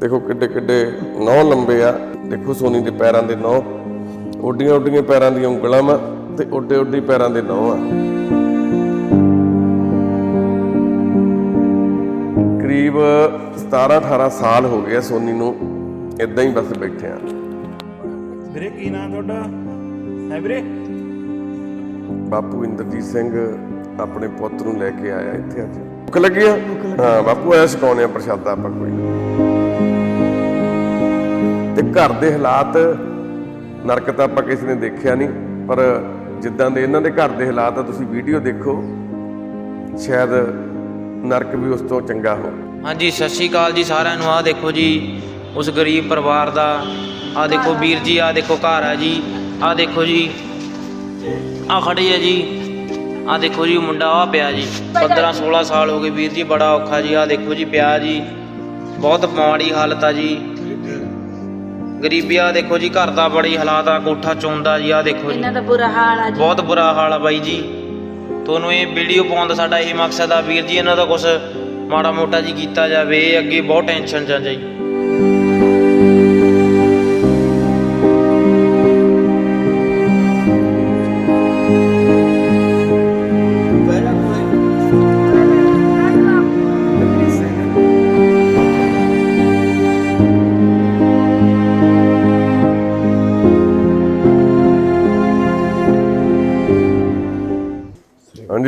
ਦੇਖੋ ਕਿੱਡੇ ਕਿੱਡੇ ਨੌ ਲੰਬੇ ਆ। ਦੇਖੋ ਸੋਨੀ ਦੇ ਪੈਰਾਂ ਦੇ ਨੌ ਉੱਡੀਆਂ ਉੱਡੀਆਂ ਪੈਰਾਂ ਦੀਆਂ ਉਂਗਲਾਂ ਵਾ ਤੇ ਉੱਡੇ ਉੱਡੀ ਪੈਰਾਂ ਦੇ ਨੌ ਆ ਕਰੀਬ 17 18 ਸਾਲ ਹੋ ਗਏ ਆ ਸੋਨੀ ਨੂੰ ਇਦਾਂ ਹੀ ਬਸ ਬੈਠੇ ਆ। ਵੀਰੇ ਕੀ ਨਾਮ ਤੁਹਾਡਾ? ਹੈ ਵੀਰੇ? ਬਾਪੂ ਇੰਦਰਜੀਤ ਸਿੰਘ ਆਪਣੇ ਪੁੱਤ ਨੂੰ ਲੈ ਕੇ ਆਇਆ ਇੱਥੇ ਅੱਜ। ਭੁੱਖ ਲੱਗੀ ਆ? ਹਾਂ ਬਾਪੂ ਆਇਆ ਸਿਖਾਉਣੇ ਆ ਪ੍ਰਸ਼ਾਦਾ ਆਪਾਂ ਕੋਈ। ਨਾ। ਤੇ ਘਰ ਦੇ ਹਾਲਾਤ ਨਰਕ ਤਾਂ ਆਪਾਂ ਕਿਸੇ ਨੇ ਦੇਖਿਆ ਨਹੀਂ, ਪਰ ਜਿੱਦਾਂ ਦੇ ਇਹਨਾਂ ਦੇ ਘਰ ਦੇ ਹਾਲਾਤ ਆ, ਤੁਸੀਂ ਵੀਡੀਓ ਦੇਖੋ, ਸ਼ਾਇਦ ਨਰਕ ਵੀ ਉਸ ਤੋਂ ਚੰਗਾ ਹੋ। ਹਾਂਜੀ, ਸਤਿ ਸ਼੍ਰੀ ਅਕਾਲ ਜੀ ਸਾਰਿਆਂ ਨੂੰ। ਆਹ ਦੇਖੋ ਜੀ, ਉਸ ਗਰੀਬ ਪਰਿਵਾਰ ਦਾ, ਆਹ ਦੇਖੋ ਵੀਰ ਜੀ, ਆਹ ਦੇਖੋ ਘਰ ਆ ਜੀ, ਆਹ ਦੇਖੋ ਜੀ, ਆਹ ਖੜੇ ਆ ਜੀ, ਆਹ ਦੇਖੋ ਜੀ ਮੁੰਡਾ ਆ ਪਿਆ ਜੀ 15 16 ਸਾਲ ਹੋ ਗਏ ਵੀਰ ਜੀ, ਬੜਾ ਔਖਾ ਜੀ, ਆਹ ਦੇਖੋ ਜੀ, ਪਿਆ ਜੀ, ਬਹੁਤ ਮਾੜੀ ਹਾਲਤ ਆ ਜੀ। ਗਰੀਬੀ ਆ ਦੇਖੋ ਜੀ ਘਰ ਦਾ ਬੜੀ ਹਾਲਾਤ ਆ ਕੋਠਾ ਚੋਂਦਾ ਜੀ ਆਹ ਦੇਖੋ ਜੀ। ਇਹਨਾਂ ਦਾ ਬੁਰਾ ਹਾਲ ਆ ਜੀ। ਬਹੁਤ ਬੁਰਾ ਹਾਲ ਆ ਬਾਈ ਜੀ। ਤੁਹਾਨੂੰ ਇਹ ਵੀਡੀਓ ਪਾਉਣ ਦਾ ਸਾਡਾ ਇਹ ਮਕਸਦ ਆ ਵੀਰ ਜੀ ਇਹਨਾਂ ਦਾ ਕੁਝ ਮਾੜਾ ਮੋਟਾ ਜੀ ਕੀਤਾ ਜਾਵੇ ਇਹ ਅੱਗੇ ਬਹੁਤ ਟੈਨਸ਼ਨ ਚ ਆ ਜੀ।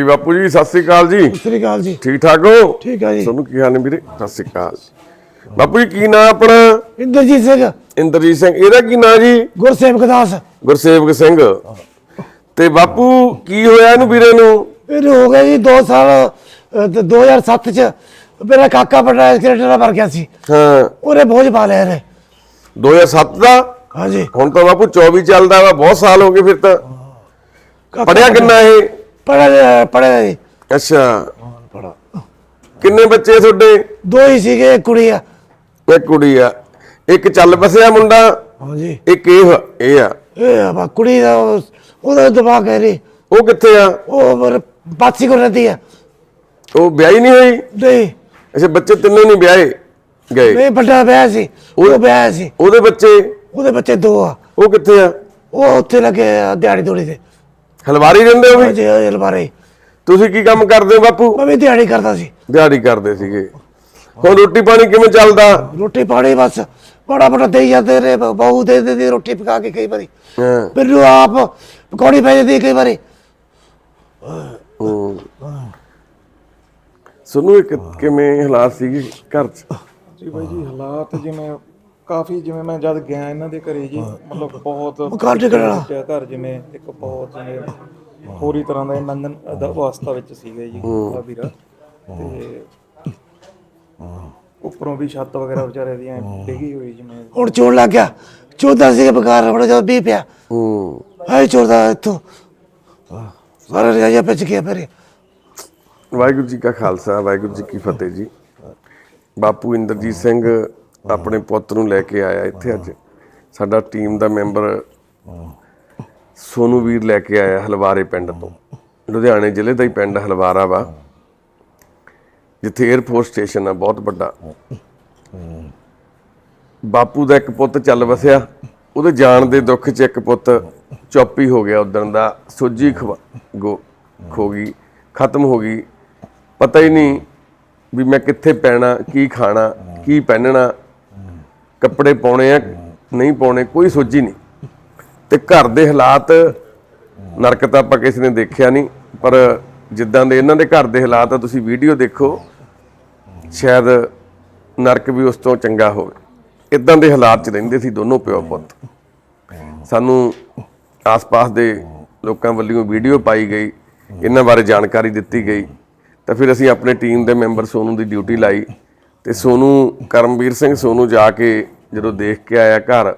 ਬਾਪੂ ਜੀ ਸਤਿ ਸ੍ਰੀ ਅਕਾਲ ਜੀ। ਸਤਿ ਸ੍ਰੀ ਅਕਾਲ ਜੀ। ਠੀਕ ਠਾਕ ਹੋ? ਠੀਕ ਆ ਜੀ। ਤੁਹਾਨੂੰ ਕੀ ਹਾਲ ਨੇ ਵੀਰੇ? ਸਤਿ ਸ੍ਰੀ ਅਕਾਲ। ਬਾਪੂ ਜੀ ਕੀ ਨਾਮ ਆਪਣਾ? ਇੰਦਰਜੀਤ ਸਿੰਘ। ਇੰਦਰਜੀਤ ਸਿੰਘ ਇਹਦਾ ਕੀ ਨਾਮ ਜੀ? ਗੁਰਸੇਵਕ ਦਾਸ। ਗੁਰਸੇਵਕ ਸਿੰਘ। ਤੇ ਬਾਪੂ ਕੀ ਹੋਇਆ ਇਹਨੂੰ ਵੀਰੇ ਨੂੰ? ਇਹਨੂੰ ਹੋ ਗਏ ਜੀ 2 ਸਾਲ ਅਹ, ਤੇ 2007 ਚ ਮੇਰਾ ਕਾਕਾ ਬੜਾ ਨਾਲ ਮਰ ਗਿਆ ਸੀ। ਹਾਂ। ਉਹਨੇ ਬੋਝ ਪਾ ਲਿਆ ਨੇ 2007 ਦਾ? ਹਾਂਜੀ। ਹੁਣ ਤਾਂ ਬਾਪੂ 24 ਚੱਲਦਾ ਵਾ ਬਹੁਤ ਸਾਲ ਹੋ ਗਏ ਫਿਰ ਤਾਂ। ਪੜਿਆ ਕਿੰਨਾ ਇਹ? ਪੜਿਆ ਪੜਿਆ ਜੀ ਅੱਛਾ। ਪੜਾ। ਕਿੰਨੇ ਬੱਚੇ ਆ ਤੁਹਾਡੇ? ਦੋ ਹੀ ਸੀਗੇ ਇੱਕ ਕੁੜੀ ਆ। ਇੱਕ ਕੁੜੀ ਆ। ਇੱਕ ਚੱਲ ਬਸਿਆ ਮੁੰਡਾ ਹਾਂਜੀ। ਇੱਕ ਇਹ ਇਹ ਆ। ਇਹ ਆ ਬਾ ਕੁੜੀ ਦਾ ਉਹ- ਉਹਦਾ ਦਿਮਾਗ ਹੈ ਨਹੀਂ ਉਹ ਕਿੱਥੇ ਆ? ਉਹ ਬਾਤੀ ਕੋ ਰਹਤੀ ਹੈ ਉਹ ਵਿਆਹੀ ਨਹੀਂ ਹੋਈ? ਨਹੀਂ। ਅੱਛਾ ਬੱਚੇ ਤਿੰਨੇ ਨਹੀਂ ਵਿਆਹੇ ਗਏ? ਨਹੀਂ ਵੱਡਾ ਵਿਆਹ ਸੀ। ਉਹ ਵਿਆਹ ਸੀ। ਉਹਦੇ ਬੱਚੇ? ਉਹਦੇ ਬੱਚੇ ਦੋ ਆ। ਉਹ ਕਿੱਥੇ ਆ? ਉਹ ਉੱਥੇ ਲੱਗੇ ਆ ਦਿਹਾੜੀ ਦੋੜੀ ਤੇ। ਹਲਵਾਰੀ ਰਹਿੰਦੇ ਹੋ ਵੀ? ਇਹ ਬਾਰੇ ਤੁਸੀਂ ਕੀ ਕੰਮ ਕਰਦੇ ਹੋ ਬਾਪੂ? ਮੈਂ ਵੀ ਦਿਹਾੜੀ ਕਰਦਾ ਸੀ। ਦਿਹਾੜੀ ਕਰਦੇ ਸੀਗੇ। ਹੁਣ ਰੋਟੀ ਪਾਣੀ ਕਿਵੇਂ ਚੱਲਦਾ? ਰੋਟੀ ਪਾਣੀ ਬਸ ਬੜਾ ਬੜਾ ਦੇਈ ਜਾਂਦੇ ਨੇ ਬਹੂ ਦੇ ਦਿੰਦੀ ਰੋਟੀ ਪਕਾ ਕੇ ਕਈ ਵਾਰੀ। ਹਾਂ। ਮੈਨੂੰ ਆਪ ਪਕੌੜੀ ਪੈ ਜਾਂਦੀ ਕਈ ਵਾਰੀ। ਸੁਣੋ ਇੱਕ ਕਿਵੇਂ ਹਾਲਾਤ ਸੀਗੇ ਘਰ 'ਚ? ਜੀ ਬਾਈ ਜੀ ਹਾਲਾਤ ਜਿਵੇਂ ਕਾਫੀ ਜਿਵੇਂ ਮੈਂ ਜਦ ਗਿਆ ਇਹਨਾਂ ਦੇ ਘਰੇ ਜੀ ਮਤਲਬ ਬਹੁਤ ਮਕਾਨ ਟਿਕਣ ਵਾਲਾ। ਟੁੱਟਿਆ ਘਰ ਜਿਵੇਂ ਇੱਕ ਬਹੁਤ ਜਿਵੇਂ ਪੂਰੀ ਤਰ੍ਹਾਂ ਦਾ ਨੰਗਨ ਦਾ ਅਵਸਥਾ ਵਿੱਚ ਸੀਗਾ ਜੀ ਆ ਵੀਰਾ। ਤੇ ਉੱਪਰੋਂ ਵੀ ਛੱਤ ਵਗੈਰਾ ਵਿਚਾਰੇ ਦੀ ਐਂ ਡਿੱਗੀ ਹੋਈ ਜਿਵੇਂ। ਹੁਣ ਚੋਣ ਲੱਗ ਗਿਆ। ਚੋਦਾ ਸੀ ਬਕਾਰ ਹੁਣ ਜਦ ਵੀ ਪਿਆ। ਹੂੰ। ਹਾਏ ਚੋਦਾ ਇੱਥੋਂ। ਸਾਰਾ ਰਿਆ ਪਿੱਛ ਗਿਆ ਮੇਰੇ। ਵਾਹਿਗੁਰੂ ਜੀ ਕਾ ਖਾਲਸਾ ਵਾਹਿਗੁਰੂ ਜੀ ਕੀ ਫਤਿਹ ਜੀ। ਬਾਪੂ ਇੰਦਰਜੀਤ ਸਿੰਘ ਆਪਣੇ ਪੁੱਤ ਨੂੰ ਲੈ ਕੇ ਆਇਆ ਇੱਥੇ ਅੱਜ। ਸਾਡਾ ਟੀਮ ਦਾ ਮੈਂਬਰ ਸੋਨੂ ਵੀਰ ਲੈ ਕੇ ਆਇਆ ਹਲਵਾਰੇ ਪਿੰਡ ਤੋਂ। ਲੁਧਿਆਣੇ ਜ਼ਿਲ੍ਹੇ ਦਾ ਹੀ ਪਿੰਡ ਹਲਵਾਰਾ ਵਾ। ਜਿੱਥੇ 에ਅਰਫੋਰਸ ਸਟੇਸ਼ਨ ਆ, ਬਹੁਤ ਵੱਡਾ। ਬਾਪੂ ਦਾ ਇੱਕ ਪੁੱਤ ਚੱਲ ਵਸਿਆ। ਉਹਦੇ ਜਾਣ ਦੇ ਦੁੱਖ 'ਚ ਇੱਕ ਪੁੱਤ ਚੌਪੀ ਹੋ ਗਿਆ ਉਦਣ ਦਾ। ਸੋਜੀ ਖਵਾ ਗੋ ਖੋ ਗਈ, ਖਤਮ ਹੋ ਗਈ। ਪਤਾ ਹੀ ਨਹੀਂ ਵੀ ਮੈਂ ਕਿੱਥੇ ਪੈਣਾ, ਕੀ ਖਾਣਾ, ਕੀ ਪਹਿਨਣਾ। ਕੱਪੜੇ ਪਾਉਣੇ ਆ, ਨਹੀਂ ਪਾਉਣੇ, ਕੋਈ ਸੋਝੀ ਨਹੀਂ। ਤੇ ਘਰ ਦੇ ਹਾਲਾਤ, ਨਰਕ ਤਾਂ ਆਪਾਂ ਕਿਸੇ ਨੇ ਦੇਖਿਆ ਨਹੀਂ, ਪਰ ਜਿੱਦਾਂ ਦੇ ਇਹਨਾਂ ਦੇ ਘਰ ਦੇ ਹਾਲਾਤ ਆ, ਤੁਸੀਂ ਵੀਡੀਓ ਦੇਖੋ, ਸ਼ਾਇਦ ਨਰਕ ਵੀ ਉਸ ਤੋਂ ਚੰਗਾ ਹੋਵੇ। ਇਦਾਂ ਦੇ ਹਾਲਾਤ 'ਚ ਰਹਿੰਦੇ ਸੀ ਦੋਨੋਂ ਪਿਓ ਪੁੱਤ। ਸਾਨੂੰ ਆਸ-ਪਾਸ ਦੇ ਲੋਕਾਂ ਵੱਲੋਂ ਵੀਡੀਓ ਪਾਈ ਗਈ, ਇਹਨਾਂ ਬਾਰੇ ਜਾਣਕਾਰੀ ਦਿੱਤੀ ਗਈ। ਤਾਂ ਫਿਰ ਅਸੀਂ ਆਪਣੇ ਟੀਮ ਦੇ ਮੈਂਬਰ ਸੋਨੂੰ ਦੀ ਡਿਊਟੀ ਲਾਈ। ਤੇ ਸੋਨੂੰ, ਕਰਮਵੀਰ ਸਿੰਘ ਸੋਨੂੰ ਜਾ ਕੇ ਜਦੋਂ ਦੇਖ ਕੇ ਆਇਆ ਘਰ,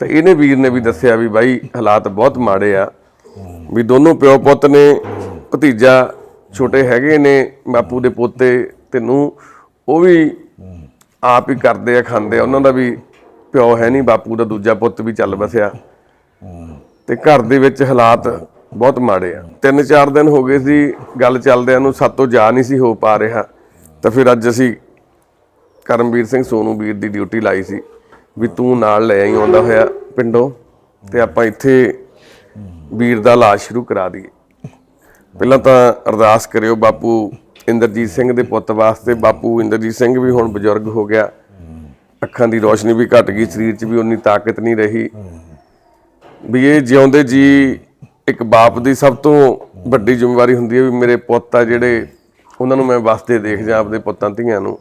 ਤਾਂ ਇਹਨੇ ਵੀਰ ਨੇ ਵੀ ਦੱਸਿਆ ਵੀ ਬਾਈ ਹਾਲਾਤ ਬਹੁਤ ਮਾੜੇ ਆ। ਵੀ ਦੋਨੋਂ ਪਿਓ ਪੁੱਤ ਨੇ, ਭਤੀਜਾ ਛੋਟੇ ਹੈਗੇ ਨੇ, ਬਾਪੂ ਦੇ ਪੋਤੇ ਤੇ ਨੂੰ ਉਹ ਵੀ ਆਪ ਹੀ ਕਰਦੇ ਆ, ਖਾਂਦੇ ਆ। ਉਹਨਾਂ ਦਾ ਵੀ ਪਿਓ ਹੈ ਨਹੀਂ, ਬਾਪੂ ਦਾ ਦੂਜਾ ਪੁੱਤ ਵੀ ਚੱਲ ਵਸਿਆ। ਤੇ ਘਰ ਦੇ ਵਿੱਚ ਹਾਲਾਤ ਬਹੁਤ ਮਾੜੇ ਆ। ਤਿੰਨ ਚਾਰ ਦਿਨ ਹੋ ਗਏ ਸੀ, ਗੱਲ ਚੱਲਦਿਆਂ ਨੂੰ ਸਾਤੋਂ ਜਾ ਨਹੀਂ ਸੀ ਹੋ ਪਾ ਰਿਹਾ। ਤਾਂ ਫਿਰ ਅੱਜ ਅਸੀਂ ਕਰਮਵੀਰ ਸਿੰਘ ਸੋਨੂ ਵੀਰ ਦੀ ਡਿਊਟੀ ਲਾਈ ਸੀ ਵੀ ਤੂੰ ਨਾਲ ਲੈ ਆਈ, ਆਉਂਦਾ ਹੋਇਆ ਪਿੰਡੋਂ ਤੇ ਆਪਾਂ ਇੱਥੇ ਵੀਰ ਦਾ ਇਲਾਜ ਸ਼ੁਰੂ ਕਰਾ ਦਈਏ। ਪਹਿਲਾਂ ਤਾਂ ਅਰਦਾਸ ਕਰਿਓ ਬਾਪੂ ਇੰਦਰਜੀਤ ਸਿੰਘ ਦੇ ਪੁੱਤ ਵਾਸਤੇ। ਬਾਪੂ ਇੰਦਰਜੀਤ ਸਿੰਘ ਵੀ ਹੁਣ ਬਜ਼ੁਰਗ ਹੋ ਗਿਆ। ਅੱਖਾਂ ਦੀ ਰੋਸ਼ਨੀ ਵੀ ਘਟ ਗਈ, ਸਰੀਰ 'ਚ ਵੀ ਉਨੀ ਤਾਕਤ ਨਹੀਂ ਰਹੀ। ਵੀ ਇਹ ਜਿਉਂਦੇ ਜੀ ਇੱਕ ਬਾਪ ਦੀ ਸਭ ਤੋਂ ਵੱਡੀ ਜ਼ਿੰਮੇਵਾਰੀ ਹੁੰਦੀ ਹੈ ਵੀ ਮੇਰੇ ਪੁੱਤ ਆ ਜਿਹੜੇ, ਉਹਨਾਂ ਨੂੰ ਮੈਂ ਵਸਦੇ ਦੇਖ ਜਾਂ ਆਪਦੇ ਪੁੱਤਾਂ ਧੀਆਂ ਨੂੰ।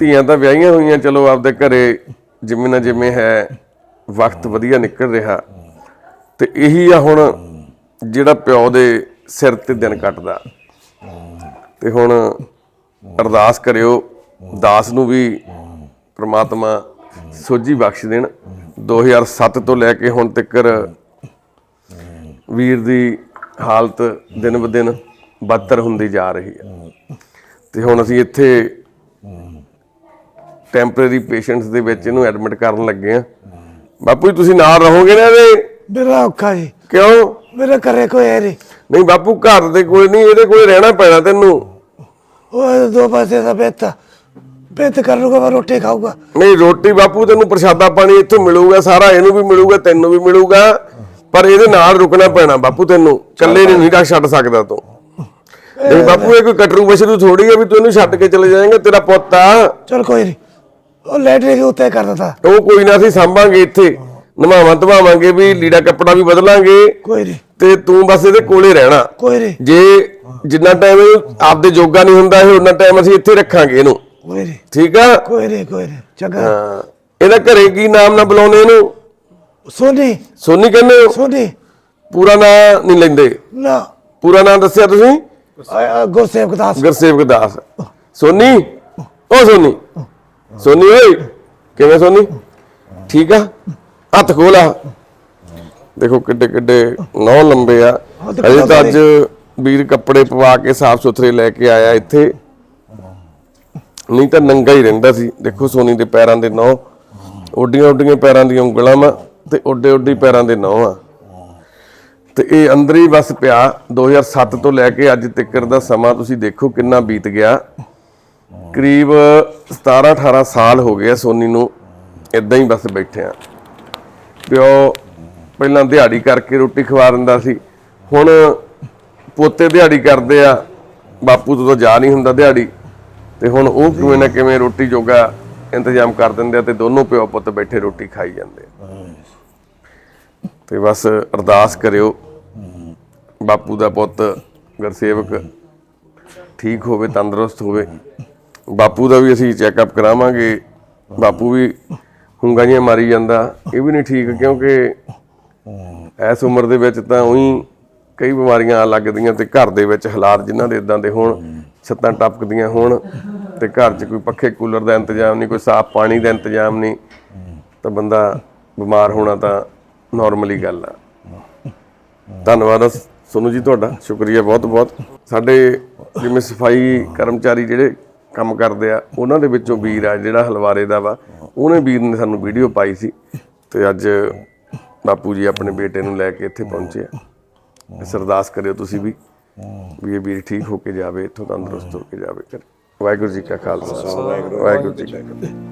ਧੀਆਂ ਤਾਂ ਵਿਆਹੀਆਂ ਹੋਈਆਂ, ਚਲੋ ਆਪਦੇ ਘਰੇ ਜਿਵੇਂ ਨਾ ਜਿਵੇਂ ਹੈ, ਵਕਤ ਵਧੀਆ ਨਿਕਲ ਰਿਹਾ। ਤੇ ਇਹੀ ਆ ਹੁਣ ਜਿਹੜਾ ਪਿਓ ਦੇ ਸਿਰ ਤੇ ਦਿਨ ਕੱਟਦਾ। ਤੇ ਹੁਣ ਅਰਦਾਸ ਕਰਿਓ, ਦਾਸ ਨੂੰ ਵੀ ਪ੍ਰਮਾਤਮਾ ਸੋਝੀ ਬਖਸ਼ ਦੇਣ। 2007 ਤੋਂ ਲੈ ਕੇ ਹੁਣ ਤੱਕ ਵੀਰ ਦੀ ਹਾਲਤ ਦਿਨ ਬ ਦਿਨ ਬਦਤਰ ਹੁੰਦੀ ਜਾ ਰਹੀ ਹੈ। ਤੇ ਹੁਣ ਅਸੀਂ ਇੱਥੇ ਟੈਂਪਰੇਰੀ ਪੇਸ਼ੈਂਟਸ ਦੇ ਵਿੱਚ ਇਹਨੂੰ ਐਡਮਿਟ ਕਰਨ ਲੱਗੇ ਆ। ਬਾਪੂ ਜੀ ਤੁਸੀਂ ਨਾਲ ਰਹੋਗੇ ਨਾ ਇਹਦੇ? ਮੇਰਾ ਔਖਾ ਜੀ ਕਿਉਂ? ਮੇਰੇ ਘਰੇ ਕੋਈ ਹੈ ਨਹੀਂ। ਨਹੀਂ ਬਾਪੂ ਘਰ ਦੇ ਕੋਲ ਨਹੀਂ ਇਹਦੇ ਕੋਲ ਰਹਿਣਾ ਪੈਣਾ ਤੈਨੂੰ। ਉਹ ਦੋ ਪਾਸੇ ਦਾ ਬੇਤ ਬੇਤ ਕਰ ਲੂਗਾ ਮੈਂ ਰੋਟੀ ਖਾਊਗਾ। ਨਹੀਂ ਰੋਟੀ ਬਾਪੂ ਤੈਨੂੰ ਪ੍ਰਸ਼ਾਦਾ ਪਾਣੀ ਇੱਥੋਂ ਮਿਲੂਗਾ ਸਾਰਾ ਇਹਨੂੰ ਵੀ ਮਿਲੂਗਾ ਤੈਨੂੰ ਵੀ ਮਿਲੂਗਾ। ਪਰ ਇਹਦੇ ਨਾਲ ਰੁਕਣਾ ਪੈਣਾ ਬਾਪੂ ਤੈਨੂੰ। ਇਕੱਲੇ ਨੂੰ ਨਹੀਂ ਰੱਖ ਛੱਡ ਸਕਦਾ ਤੂੰ। ਨਹੀਂ ਬਾਪੂ ਇਹ ਕੋਈ ਕਟਰੂ ਬਸ਼ਰੂ ਥੋੜੀ ਆ ਵੀ ਤੂੰ ਇਹਨੂੰ ਛੱਡ ਕੇ ਚਲੇ ਜਾਏਂਗਾ ਤੇਰਾ ਪੁੱਤ ਆ। ਚਲ ਕੋਈ ਨਹੀਂ। ਉਹ ਲੈਟਰੀ ਕੇ ਉੱਤੇ ਕਰ ਦਿੱਤਾ। ਉਹ ਕੋਈ ਨਾ ਅਸੀਂ ਸੰਭਾਂਗੇ ਇੱਥੇ। ਨਵਾਵਾਂ ਧਵਾਵਾਂਗੇ ਵੀ ਲੀੜਾ ਕੱਪੜਾ ਵੀ ਬਦਲਾਂਗੇ। ਕੋਈ ਨਹੀਂ। ਤੇ ਤੂੰ ਬਸ ਇਹਦੇ ਕੋਲੇ ਰਹਿਣਾ। ਕੋਈ ਨਹੀਂ। ਜੇ ਜਿੰਨਾ ਟਾਈਮ ਆਪਦੇ ਜੋਗਾ ਨਹੀਂ ਹੁੰਦਾ ਇਹ ਉਹਨਾਂ ਟਾਈਮ ਅਸੀਂ ਇੱਥੇ ਰੱਖਾਂਗੇ ਇਹਨੂੰ। ਕੋਈ ਨਹੀਂ। ਠੀਕ ਆ? ਕੋਈ ਨਹੀਂ ਕੋਈ ਨਹੀਂ। ਚੰਗਾ। ਹਾਂ। ਇਹਦਾ ਘਰੇ ਕੀ ਨਾਮ ਨਾ ਬੁਲਾਉਂਦੇ ਇਹਨੂੰ? ਸੋਨੀ। ਸੋਨੀ ਕਹਿੰਦੇ ਸੋਨੀ। ਪੂਰਾ ਨਾਂ ਨਹੀਂ ਲੈਂਦੇ। ਨਾ। ਪੂਰਾ ਨਾਂ ਦੱਸਿਆ ਤੁਸੀਂ? ਗੁਰਸੇਵਕ ਦਾਸ। ਗੁਰਸੇਵਕ ਦਾਸ। ਸੋਨੀ? ਓ ਸੋਨੀ। ਸੋਨੀ ਓਏ ਕਿਵੇਂ ਸੋਨੀ? ਠੀਕ ਆ? ਹੱਥ ਖੋਲਾ ਦੇਖੋ ਕਿੱਡੇ ਕਿੱਡੇ ਨੌ ਲੰਬੇ ਆ। ਅਜੇ ਤਾਂ ਅੱਜ ਵੀਰ ਕੱਪੜੇ ਪਵਾ ਕੇ ਸਾਫ਼ ਸੁਥਰੇ ਲੈ ਕੇ ਆਇਆ ਇੱਥੇ। ਨਹੀਂ ਤਾਂ ਨੰਗਾ ਹੀ ਰਹਿੰਦਾ ਸੀ। ਦੇਖੋ ਸੋਨੀ ਦੇ ਪੈਰਾਂ ਦੇ ਨੌ ਓਡੀਆਂ ਓਡੀਆਂ ਪੈਰਾਂ ਦੀਆਂ ਉਂਗਲਾਂ ਵਾ ਤੇ ਓਡੇ ਓਡੀ ਪੈਰਾਂ ਦੇ ਨੌ ਆ। ਤੇ ਇਹ ਅੰਦਰ ਹੀ ਬਸ ਪਿਆ। 2007 ਤੋਂ ਲੈ ਕੇ ਅੱਜ ਤੱਕ ਦਾ ਸਮਾਂ ਤੁਸੀਂ ਦੇਖੋ ਕਿੰਨਾ ਬੀਤ ਗਿਆ। ਕਰੀਬ 17 18 ਸਾਲ ਹੋ ਗਏ ਆ ਸੋਨੀ ਨੂੰ ਇਦਾਂ ਹੀ ਬਸ ਬੈਠੇ ਆ। ਪਿਓ ਪਹਿਲਾਂ ਦਿਹਾੜੀ ਕਰਕੇ ਰੋਟੀ ਖਵਾ ਦਿੰਦਾ ਸੀ, ਹੁਣ ਪੋਤੇ ਦਿਹਾੜੀ ਕਰਦੇ ਆ, ਬਾਪੂ ਤੋਂ ਤਾਂ ਜਾ ਨਹੀਂ ਹੁੰਦਾ ਦਿਹਾੜੀ, ਤੇ ਹੁਣ ਉਹ ਕਿਵੇਂ ਨਾ ਕਿਵੇਂ ਰੋਟੀ ਜੋਗਾ ਇੰਤਜ਼ਾਮ ਕਰ ਦਿੰਦੇ ਆ ਤੇ ਦੋਨੋਂ ਪਿਓ ਪੁੱਤ ਬੈਠੇ ਰੋਟੀ ਖਾਈ ਜਾਂਦੇ ਆ। ਤੇ ਬਸ ਅਰਦਾਸ ਕਰਿਓ, ਬਾਪੂ ਦਾ ਪੁੱਤ ਗੁਰਸੇਵਕ ਠੀਕ ਹੋਵੇ, ਤੰਦਰੁਸਤ ਹੋਵੇ ਬਾਪੂ ਦਾ ਵੀ ਅਸੀਂ ਚੈੱਕਅਪ ਕਰਾਵਾਂਗੇ। ਬਾਪੂ ਵੀ ਹੁੰਗਾਂ ਜਿਹੀਆਂ ਮਾਰੀ ਜਾਂਦਾ। ਇਹ ਵੀ ਨਹੀਂ ਠੀਕ ਕਿਉਂਕਿ ਇਸ ਉਮਰ ਦੇ ਵਿੱਚ ਤਾਂ ਉਹੀ ਕਈ ਬਿਮਾਰੀਆਂ ਆ ਲੱਗਦੀਆਂ ਤੇ ਘਰ ਦੇ ਵਿੱਚ ਹਾਲਾਤ ਜਿਨ੍ਹਾਂ ਦੇ ਇਦਾਂ ਦੇ ਹੋਣ, ਛੱਤਾਂ ਟਪਕਦੀਆਂ ਹੋਣ ਤੇ ਘਰ 'ਚ ਕੋਈ ਪੱਖੇ ਕੂਲਰ ਦਾ ਇੰਤਜ਼ਾਮ ਨਹੀਂ, ਕੋਈ ਸਾਫ਼ ਪਾਣੀ ਦਾ ਇੰਤਜ਼ਾਮ ਨਹੀਂ ਤਾਂ ਬੰਦਾ ਬਿਮਾਰ ਹੋਣਾ ਤਾਂ ਨਾਰਮਲੀ ਗੱਲ ਆ। ਧੰਨਵਾਦ ਆ ਸੋਨੂ ਜੀ ਤੁਹਾਡਾ, ਸ਼ੁਕਰੀਆ ਬਹੁਤ ਬਹੁਤ ਸਾਡੇ ਜਿਵੇਂ ਸਫ਼ਾਈ ਕਰਮਚਾਰੀ ਜਿਹੜੇ ਕੰਮ ਕਰਦੇ ਆ। ਉਹਨਾਂ ਦੇ ਵਿੱਚੋਂ ਵੀਰ ਆ ਜਿਹੜਾ ਹਲਵਾਰੇ ਦਾ ਵਾ। ਉਹਨੇ ਵੀਰ ਨੇ ਸਾਨੂੰ ਵੀਡੀਓ ਪਾਈ ਸੀ ਤੇ ਅੱਜ ਬਾਪੂ ਜੀ ਆਪਣੇ ਬੇਟੇ ਨੂੰ ਲੈ ਕੇ ਇੱਥੇ ਪਹੁੰਚੇ ਆ। ਇਸ ਅਰਦਾਸ ਕਰਿਓ ਤੁਸੀਂ ਵੀ ਵੀ ਇਹ ਵੀਰ ਠੀਕ ਹੋ ਕੇ ਜਾਵੇ ਇੱਥੋਂ ਤੰਦਰੁਸਤ ਹੋ ਕੇ ਜਾਵੇ। ਵਾਹਿਗੁਰੂ ਜੀ ਕਾ ਖਾਲਸਾ। ਵਾਹਿਗੁਰੂ ਜੀ ਕੀ ਫਤਿਹ।